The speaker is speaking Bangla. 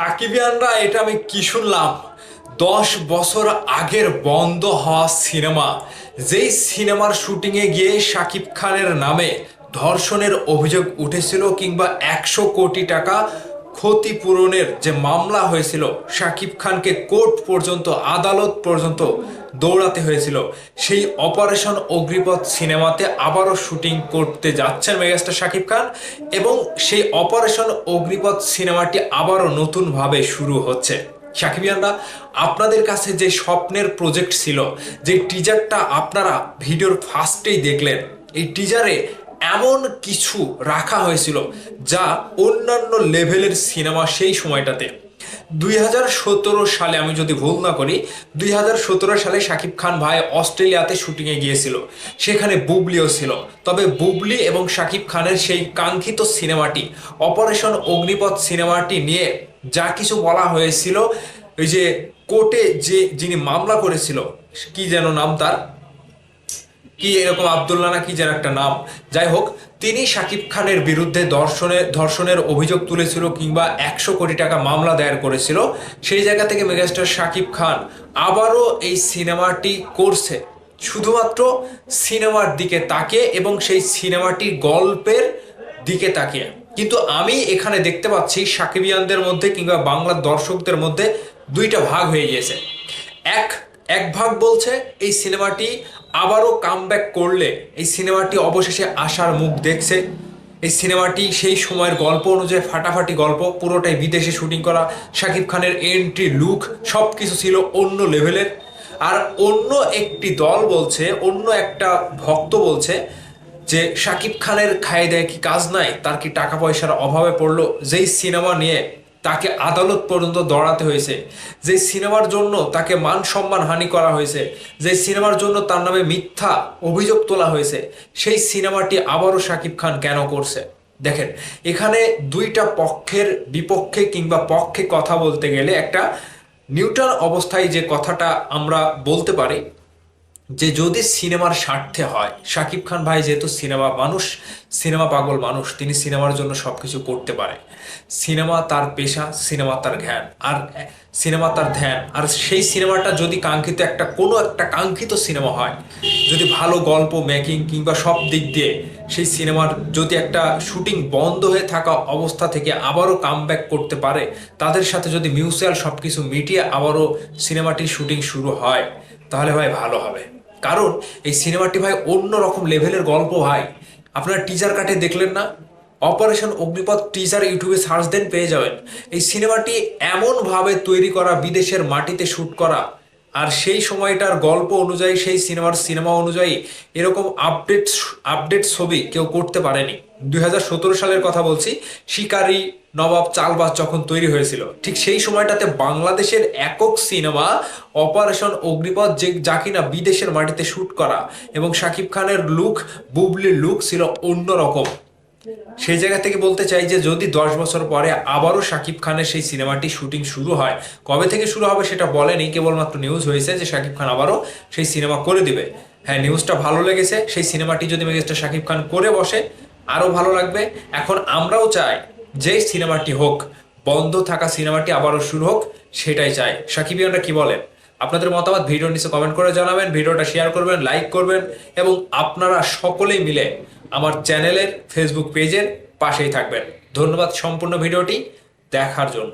সাকিবিয়ানরা, এটা আমি কি শুনলাম? দশ বছর আগের বন্ধ হওয়া সিনেমা, যেই সিনেমার শুটিংয়ে গিয়ে শাকিব খানের নামে ধর্ষণের অভিযোগ উঠেছিল কিংবা একশো কোটি টাকা ক্ষতিপূরণের যে মামলা হয়েছিল, শাকিব খানকে কোর্ট পর্যন্ত, আদালত পর্যন্ত দৌড়াতে হয়েছিল। সেই অপারেশন অগ্নিপথ সিনেমাতে আবারও শুটিং করতে যাচ্ছেন মেগাস্টার শাকিব খান এবং সেই অপারেশন অগ্নিপথ সিনেমাটি আবারও নতুনভাবে শুরু হচ্ছে। সাকিবিয়ানরা আপনাদের কাছে যে স্বপ্নের প্রজেক্ট ছিল, যে টিজারটা আপনারা ভিডিওর ফার্স্টেই দেখলেন, এই টিজারে এমন কিছু রাখা হয়েছিল যা অন্যান্য লেভেলের সিনেমা সেই সময়টাতে। দুই হাজার সতেরো সালে, আমি যদি ভুল না করি, দুই হাজার সতেরো সালে শাকিব খান ভাই অস্ট্রেলিয়াতে শুটিংয়ে গিয়েছিল। সেখানে বুবলিও ছিল। তবে বুবলি এবং শাকিব খানের সেই কাঙ্ক্ষিত সিনেমাটি, অপারেশন অগ্নিপথ সিনেমাটি নিয়ে যা কিছু বলা হয়েছিল, ওই যে কোর্টে যে যিনি মামলা করেছিল, কি যেন নাম তার? কি এরকম আবদুল্লাহ না কি একটা নাম। যাই হোক, তিনি শাকিব খানের বিরুদ্ধে ধর্ষণের ধর্ষণের অভিযোগ তুলেছিল কিংবা একশো কোটি টাকা মামলা দায়ের করেছিল। সেই জায়গা থেকে মেগাস্টার শাকিব খান আবারও এই সিনেমাটি করছে। শুধুমাত্র সিনেমার দিকে তাকিয়ে এবং সেই সিনেমাটির গল্পের দিকে তাকিয়ে। কিন্তু আমি এখানে দেখতে পাচ্ছি সাকিবিয়ানদের মধ্যে কিংবা বাংলার দর্শকদের মধ্যে দুইটা ভাগ হয়ে গিয়েছে। এক এক ভাগ বলছে এই সিনেমাটি আবারও কামব্যাক করলে এই সিনেমাটি অবশেষে আসার মুখ দেখছে। এই সিনেমাটি সেই সময়ের গল্প অনুযায়ী ফাটাফাটি গল্প, পুরোটাই বিদেশে শুটিং করা, শাকিব খানের এন্ট্রি লুক সব কিছু ছিল অন্য লেভেলের আর অন্য একটি দল বলছে, অন্য একটা ভক্ত বলছে যে শাকিব খানের খায় দেয় কি কাজ নাই, তার কি টাকা পয়সার অভাবে পড়ল, যেই সিনেমা নিয়ে তাকে আদালত পর্যন্ত দৌড়াতে হয়েছে। যে সিনেমার জন্য তাকে মান সম্মান হানি করা হয়েছে, যে সিনেমার জন্য তার নামে মিথ্যা অভিযোগ তোলা হয়েছে, সেই সিনেমাটি আবারও শাকিব খান কেন করছে? দেখেন, এখানে দুইটা পক্ষের বিপক্ষে কিংবা পক্ষে কথা বলতে গেলে একটা নিউট্রাল অবস্থায় যে কথাটা আমরা বলতে পারি যে যদি সিনেমার স্বার্থে হয়, শাকিব খান ভাই যেহেতু সিনেমা মানুষ, সিনেমা পাগল মানুষ, তিনি সিনেমার জন্য সবকিছু করতে পারে। সিনেমা তার পেশা, সিনেমা তার জ্ঞান। আর সিনেমা তার ধ্যান। আর সেই সিনেমাটা যদি কাঙ্ক্ষিত একটা, কোনো একটা কাঙ্ক্ষিত সিনেমা হয়, যদি ভালো গল্প মেকিং কিংবা সব দিক দিয়ে সেই সিনেমার যদি একটা শুটিং বন্ধ হয়ে থাকা অবস্থা থেকে আবারও কামব্যাক করতে পারে, তাদের সাথে যদি মিউচুয়াল সব কিছু মিটিয়ে আবারও সিনেমাটির শুটিং শুরু হয়, তাহলে ভাই ভালো হবে। কারণ এই সিনেমাটি ভাই অন্য রকম লেভেলের গল্প ভাই। আপনারা টিজার কাটে দেখলেন না? অপারেশন অগ্নিপথ টিজার ইউটিউবে সার্চ দেন পেয়ে যাবেন। এই সিনেমাটি এমনভাবে তৈরি করা বিদেশের মাটিতে শ্যুট করা। আর সেই সময়টার গল্প অনুযায়ী, সেই সিনেমার সিনেমা অনুযায়ী এরকম আপডেট আপডেট ছবি কেউ করতে পারেনি। দু হাজার সতেরো সালের কথা বলছি, শিকারি নবাব চালবাস যখন তৈরি হয়েছিল, ঠিক সেই সময়টাতে বাংলাদেশের একক সিনেমা অপারেশন অগ্নিপথ যে, যা কিনা বিদেশের মাটিতে শ্যুট করা এবং শাকিব খানের লুক, বুবলির লুক ছিল অন্যরকম। সেই জায়গা থেকে বলতে চাই যে, যদি দশ বছর পরে আবারও শাকিব খানের সেই সিনেমাটি শুটিং শুরু হয়, কবে থেকে শুরু হবে সেটা বলেনি, কেবলমাত্র নিউজ হয়েছে যে শাকিব খান আবারও সেই সিনেমা করে দিবে। হ্যাঁ নিউজটা ভালো লেগেছে, সেই সিনেমাটি যদি মেগেস্টার শাকিব খান করে বসে, আরও ভালো লাগবে। এখন আমরাও চাই যে সিনেমাটি হোক, বন্ধ থাকা সিনেমাটি আবারও শুরু হোক, সেটাই চাই। সাকিবিয়ানরা কি বলেন? আপনাদের মতামত ভিডিওর নিচে কমেন্ট করে জানাবেন, ভিডিওটা শেয়ার করবেন লাইক করবেন, এবং আপনারা সকলেই মিলে আমার চ্যানেলের ফেসবুক পেজের পাশেই থাকবেন। ধন্যবাদ সম্পূর্ণ ভিডিওটি দেখার জন্য।